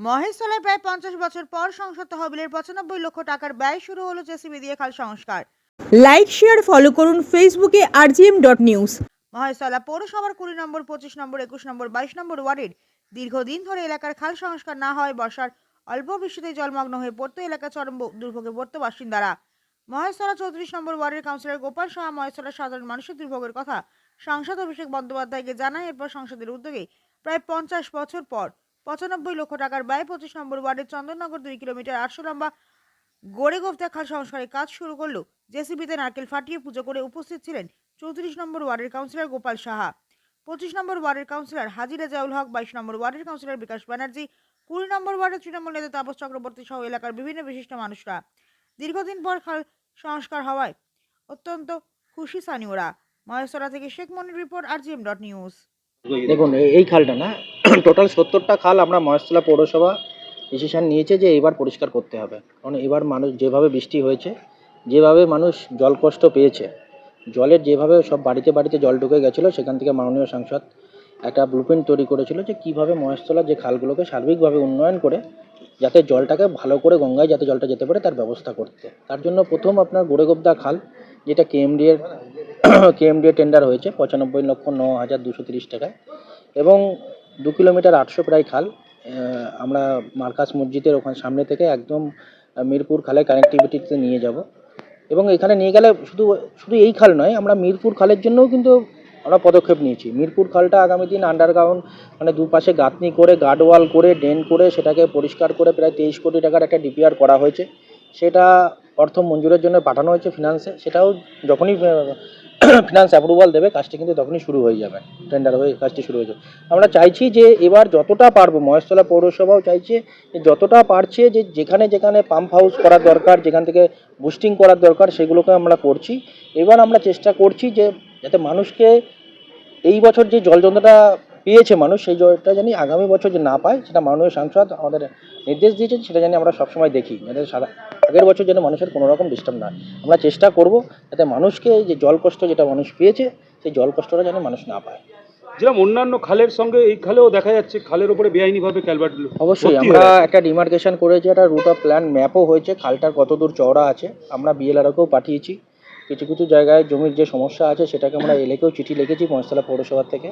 মহেশতলায় প্রায় পঞ্চাশ বছর পর সংসদ তহবিলের পঁচানব্বই লক্ষ টাকার ব্যয় শুরু হলো জেসিবি দিয়ে খাল সংস্কার। লাইক শেয়ার ফলো করুন ফেসবুকে আরজিএম ডট নিউজ মহেশতলা পৌরসভার কুড়ি নম্বর পঁচিশ নম্বর একুশ নম্বর বাইশ নম্বর ওয়ার্ডের দীর্ঘদিন ধরে এলাকার খাল সংস্কার না হওয়ায় বর্ষার অল্প বৃষ্টিতে জলমগ্ন হয়ে পড়তো এলাকা চরম দুর্ভোগে পড়তো বাসিন্দারা। মহেশতলা চৌত্রিশ নম্বর ওয়ার্ডের কাউন্সিলর গোপাল সাহা মহেশতলার সাধারণ মানুষের দুর্ভোগের কথা সাংসদ অভিষেক বন্দ্যোপাধ্যায়কে জানায় এরপর সংসদের উদ্যোগে প্রায় পঞ্চাশ বছর পর পঁচানব্বই লক্ষ টাকার ব্যয় পঁচিশ নম্বর ওয়ার্ডের চন্দননগর দুই কিলোমিটার আটশো লম্বা গোড়েগোফদা খাল সংস্কারের কাজ শুরু করল। জেসিবিতে নারকেল ফাটিয়ে পুজো করে উপস্থিত ছিলেন চৌত্রিশ নম্বর ওয়ার্ডের কাউন্সিলর গোপাল সাহা। পঁচিশ নম্বর ওয়ার্ডের কাউন্সিলর হাজিরা জাউল হক, বাইশ নম্বর ওয়ার্ডের কাউন্সিলর বিকাশ ব্যানার্জি, কুড়ি নম্বর ওয়ার্ডের তৃণমূল নেতা তাপস চক্রবর্তী সহ এলাকার বিভিন্ন বিশিষ্ট মানুষরা। দীর্ঘদিন পর খাল সংস্কার হওয়ায় অত্যন্ত খুশি স্থানীয়রা। মহেশ্বরা থেকে Sheikh Monir report R GM dot news. দেখুন, এই খালটা না টোটাল সত্তরটা খাল আমরা মহেশতলা পৌরসভা ডিসিশন নিয়েছে যে এবার পরিষ্কার করতে হবে। কারণ এবার মানুষ যেভাবে বৃষ্টি হয়েছে, যেভাবে মানুষ জল কষ্ট পেয়েছে, জলের যেভাবে সব বাড়িতে বাড়িতে জল ঢুকে গেছিল, সেখান থেকে মাননীয় সাংসদ একটা ব্লুপ্রিন্ট তৈরি করেছিল যে কীভাবে মহেশতলার যে খালগুলোকে সার্বিকভাবে উন্নয়ন করে, যাতে জলটাকে ভালো করে গঙ্গায় যাতে জলটা যেতে পারে, তার ব্যবস্থা করতে। তার জন্য প্রথম আপনার গোড়েগোবদা খাল, যেটা কেএমডি এর কেএমডি এর টেন্ডার হয়েছে, পঁচানব্বই লক্ষ ন হাজার দুশো তিরিশ টাকায় এবং দু কিলোমিটার আটশো প্রায় খাল আমরা মার্কাস মসজিদের ওখানে সামনে থেকে একদম মিরপুর খালে কানেক্টিভিটিতে নিয়ে যাব। এবং এখানে নিয়ে গেলে শুধু শুধু এই খাল নয়, আমরা মিরপুর খালের জন্যও কিন্তু আমরা পদক্ষেপ নিয়েছি। মিরপুর খালটা আগামী দিন আন্ডারগ্রাউন্ড মানে দুপাশে গাঁথনি করে গার্ডওয়াল করে, ড্রেন করে, সেটাকে পরিষ্কার করে প্রায় তেইশ কোটি টাকার একটা ডিপিআর করা হয়েছে। সেটা অর্থ মঞ্জুরের জন্য পাঠানো হয়েছে ফিনান্সে সেটাও যখনই ফিনান্স অ্যাপ্রুভাল দেবে, কাজটি কিন্তু তখনই শুরু হয়ে যাবে টেন্ডার হয়ে কাজটি শুরু হয়ে যাবে। আমরা চাইছি যে এবার যতটা পারব, মহেশতলা পৌরসভাও চাইছে যতটা পারছে যে যেখানে যেখানে পাম্প হাউস করার দরকার, যেখান থেকে বুস্টিং করার দরকার, সেগুলোকে আমরা করছি। এবার আমরা চেষ্টা করছি যে যাতে মানুষকে এই বছর যে জল যন্ত্রটা পেয়েছে মানুষ, সেই জলটা জানি আগামী বছর যে না পায়, সেটা মাননীয় সাংসদ আমাদের নির্দেশ দিয়েছেন, সেটা জানি আমরা সবসময় দেখি। যাতে সারা আগের বছর যেন মানুষের কোনো রকম ডিস্টার্ব না আমরা চেষ্টা করব যাতে মানুষকে যে জল কষ্ট যেটা মানুষ পেয়েছে সেই জল কষ্টটা যেন মানুষ না পায়। যেরকম অন্যান্য খালের সঙ্গে এই খালেও দেখা যাচ্ছে খালের উপরে বেআইনিভাবে ক্যালভার্ট অবশ্যই আমরা একটা ডিমার্কেশন করেছি একটা রুট অফ প্ল্যান ম্যাপও হয়েছে খালটার কত দূর চওড়া আছে আমরা বিএলআরকেও পাঠিয়েছি। কিছু কিছু জায়গায় জমির যে সমস্যা আছে সেটাকে আমরা এলেকেও চিঠি লিখেছি মহেশতলা পৌরসভা থেকে।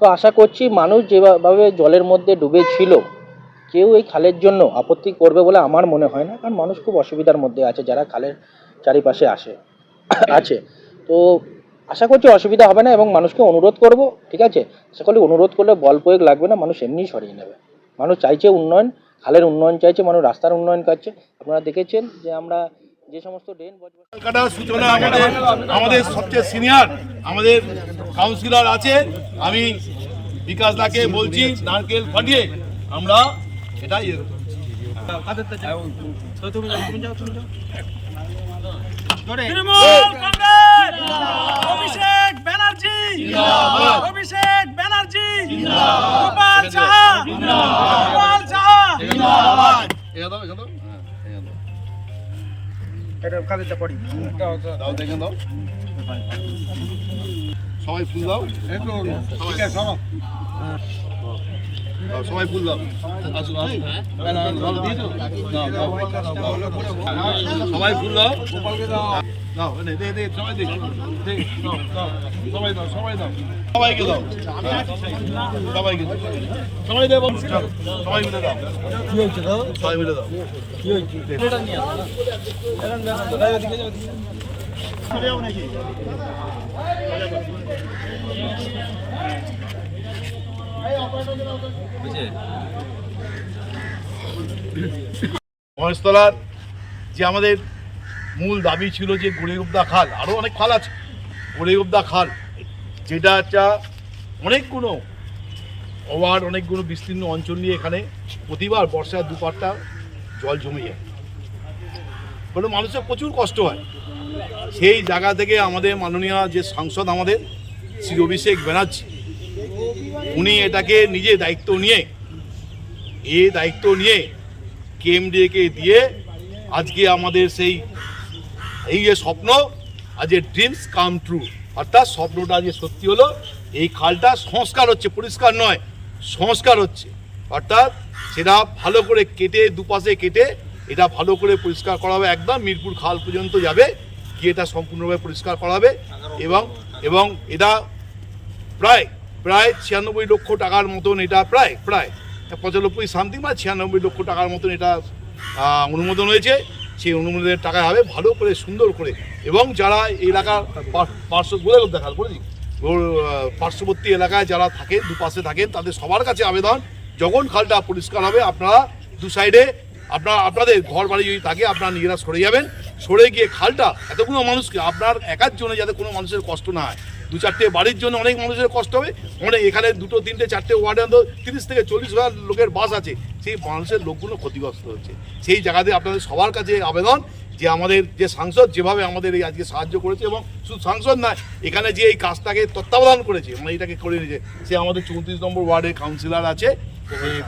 তো আশা করছি মানুষ যেভাবে জলের মধ্যে ডুবে ছিল কেউ এই খালের জন্য আপত্তি করবে বলে আমার মনে হয় না, কারণ মানুষ খুব অসুবিধার মধ্যে আছে যারা খালের চারিপাশে আসে, আছে। তো আশা করছি অসুবিধা হবে না এবং মানুষকে অনুরোধ করব, ঠিক আছে? করি অনুরোধ করলে বল প্রয়োগ লাগবে না, মানুষ এমনিই সরিয়ে নেবে। মানুষ চাইছে উন্নয়ন, খালের উন্নয়ন চাইছে, মানুষ রাস্তার উন্নয়ন করছে। আপনারা দেখেছেন যে আমরা যে সমস্ত ড্রেন কাটার সূচনা আমাদের আমাদের সবচেয়ে সিনিয়র, আমাদের কাউন্সিলর আছে আমি বিকাশ দাকে বলছি, নারকেল ফাটিয়ে আমরা এটা ইয়ে করছি। অভিষেক ব্যানার্জি! অভিষেক ব্যানার্জি! গোপাল সাহা! গোপাল সাহা। হ্যাঁ, এটা দাও। দাও, দেখে দাও। সবাই ফুল দাও। সবাই। দাও, সবাই দাও আসুন। সবাই ফুল দাও দে দে সবাই দে সবাই দাও সবাই দাও, সবাইকে দাও। সবাই মিলে দাও কি হয়েছে দাও। সবাই মিলে দাও। মহেশতলার যে আমাদের মূল দাবি ছিল যে গড়িগুপ্তা খাল আরও অনেক খাল আছে, গড়িগুপ্তা খাল, যেটা একটা অনেকগুলো ওভার অনেকগুলো বিস্তীর্ণ অঞ্চল নিয়ে এখানে প্রতিবার বর্ষার দুপারটা জল জমে যায়। ফলে মানুষের প্রচুর কষ্ট হয়। সেই জায়গা থেকে আমাদের মাননীয় যে সাংসদ আমাদের, শ্রী অভিষেক ব্যানার্জি উনি এটাকে নিজে দায়িত্ব নিয়ে, এ দায়িত্ব নিয়ে কেএমডিএকে দিয়ে আজকে আমাদের সেই, এই যে স্বপ্ন, আজ এ ড্রিমস কাম ট্রু অর্থাৎ স্বপ্নটা যে সত্যি হলো, এই খালটা সংস্কার হচ্ছে, পরিষ্কার নয়, সংস্কার হচ্ছে। অর্থাৎ সেটা ভালো করে কেটে, দুপাশে কেটে, এটা ভালো করে পরিষ্কার করা হবে। একদম মিরপুর খাল পর্যন্ত যাবে, গিয়ে এটা সম্পূর্ণভাবে পরিষ্কার করা হবে। এবং এবং এটা প্রায় প্রায় ছিয়ানব্বই লক্ষ টাকার মতন এটা প্রায় প্রায় পঁচানব্বই সামথিং বা ছিয়ানব্বই লক্ষ টাকার মতন এটা অনুমোদন হয়েছে। সেই অনুমোদনের টাকায় হবে ভালো করে, সুন্দর করে। এবং যারা এই এলাকার পার্শ্ব, বলে দেখাল বলেছি পার্শ্ববর্তী এলাকায় যারা থাকেন, দুপাশে থাকেন, তাদের সবার কাছে আবেদন। যখন খালটা পরিষ্কার হবে, আপনারা দু সাইডে আপনার, আপনাদের ঘর বাড়ি যদি থাকে, আপনারা নিজেরা সরে যাবেন। সরে গিয়ে খালটা, এতগুলো মানুষকে, আপনার একার জন্য যাতে কোনো মানুষের কষ্ট না হয়। দু চারটে বাড়ির জন্য অনেক মানুষের কষ্ট হবে। অনেক এখানে দুটো, তিনটে, চারটে ওয়ার্ডে অন্তত তিরিশ থেকে চল্লিশ হাজার লোকের বাস আছে। সেই মানুষের লোকগুলো ক্ষতিগ্রস্ত হচ্ছে। সেই জায়গাতে আপনাদের সবার কাছে আবেদন যে আমাদের যে সাংসদ যেভাবে আমাদের এই আজকে সাহায্য করেছে এবং শুধু সাংসদ নয়, এখানে যে এই কাজটাকে তত্ত্বাবধান করেছে মানে এটাকে করে নিয়েছে। সে আমাদের চৌত্রিশ নম্বর ওয়ার্ডের কাউন্সিলর আছে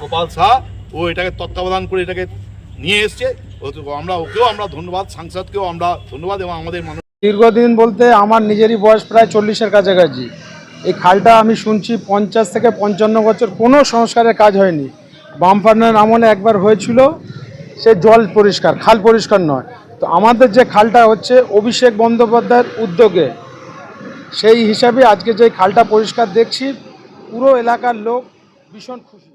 গোপাল শাহ। ও এটাকে তত্ত্বাবধান করে এটাকে নিয়ে এসছে। আমরা ওকেও আমরা ধন্যবাদ, সাংসদকেও আমরা ধন্যবাদ এবং আমাদের মানুষ দীর্ঘদিন বলতে আমার নিজেরই বয়স প্রায় চল্লিশের কাছাকাছি। এই খালটা আমি শুনছি পঞ্চাশ থেকে পঞ্চান্ন বছর কোনো সংস্কারের কাজ হয়নি। বামফার্নের আমলে একবার হয়েছিল, সে জল পরিষ্কার, খাল পরিষ্কার নয়। তো আমাদের যে খালটা হচ্ছে অভিষেক বন্দ্যোপাধ্যায়ের উদ্যোগে, সেই হিসাবে আজকে যে খালটা পরিষ্কার দেখছি, পুরো এলাকার লোক ভীষণ খুশি।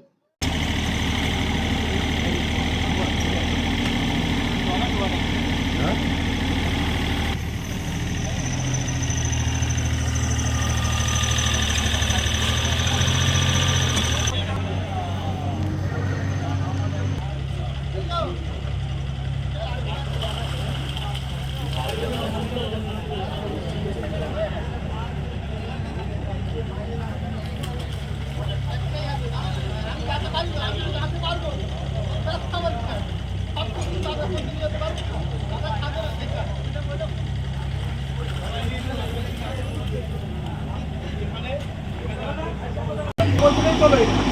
এখন।